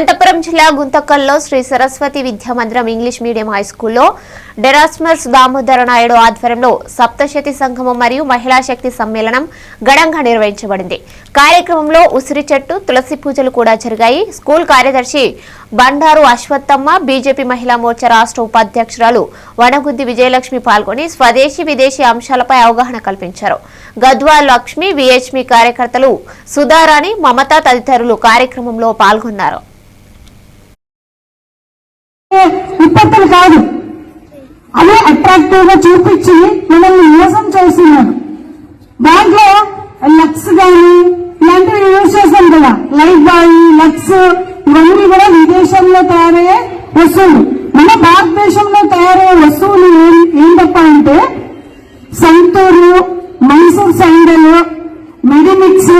అనంతపురం జిల్లా గుంతకల్లో శ్రీ సరస్వతి విద్యా మందిరం ఇంగ్లీష్ మీడియం హై స్కూల్లో డెరాస్మర్స్ దామోదర నాయుడు ఆధ్వర్యంలో సప్తశతి సంగమం మరియు మహిళా శక్తి సమ్మేళనం ఘనంగా నిర్వహించబడింది. కార్యక్రమంలో ఉసిరి చెట్టు తులసి పూజలు కూడా జరిగాయి. స్కూల్ కార్యదర్శి బండారు అశ్వత్తమ్మ బీజేపీ మహిళా మోర్చా రాష్ట్ర ఉపాధ్యక్షురాలు వనగుద్ది విజయలక్ష్మి పాల్గొని స్వదేశీ విదేశీ అంశాలపై అవగాహన కల్పించారు. గద్వా లక్ష్మి విహెచ్మి కార్యకర్తలు సుధారాణి మమత తదితరులు కార్యక్రమంలో పాల్గొన్నారు. ఉత్పత్తులు కాదు. అదే అట్రాక్టివ్గా చూపించి మిమ్మల్ని మోసం చేస్తున్నారు. దాంట్లో లక్స్ గాని ఇలాంటివి యూజ్ చేస్తాం కదా. లైఫ్ బాయ్ లక్స్ ఇవన్నీ కూడా విదేశంలో తయారయ్యే వస్తువులు. మన భారతదేశంలో తయారయ్యే వస్తువులు ఏం- ఏంటప్ప అంటే Santoor Mysore sandal Medimix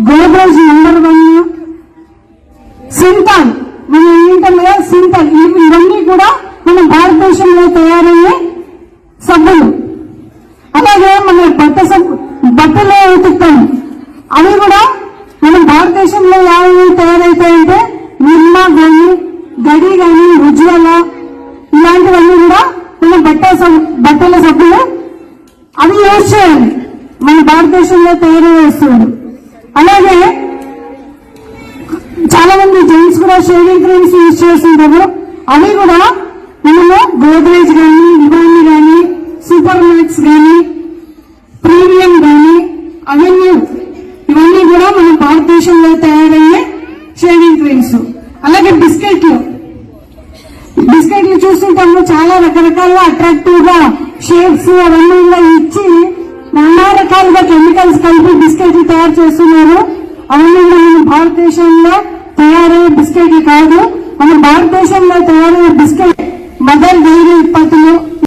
Godrej number one use చేయండి మన భారతదేశంలో తయారు వస్తువులు అలాగే చాలా మంది జెంట్స్ కూడా షేవింగ్ క్రీమ్స్ యూజ్ చేస్తుంటారు. అవి కూడా మనము గోద్రేజ్ కానీ ఇవన్నీ కానీ సూపర్ మ్యాక్స్ కానీ ప్రీమియం కానీ అవన్నీ ఇవన్నీ కూడా మన భారతదేశంలో తయారయ్యే షేవింగ్ క్రీమ్స్. అలాగే బిస్కెట్లు. బిస్కెట్లు చూస్తుంటాము చాలా రకరకాల అట్రాక్టివ్గా షేప్స్ అవన్నీ ఇచ్చి నానా రకాలుగా కెమికల్స్ కలిపి బిస్కెట్లు తయారు చేస్తున్నారు. అవన్నీ మన భారతదేశంలో తయారయ్యే బిస్కెట్లు కాదు మన భారతదేశంలో తయారయ్యే బిస్కెట్ మదర్ డే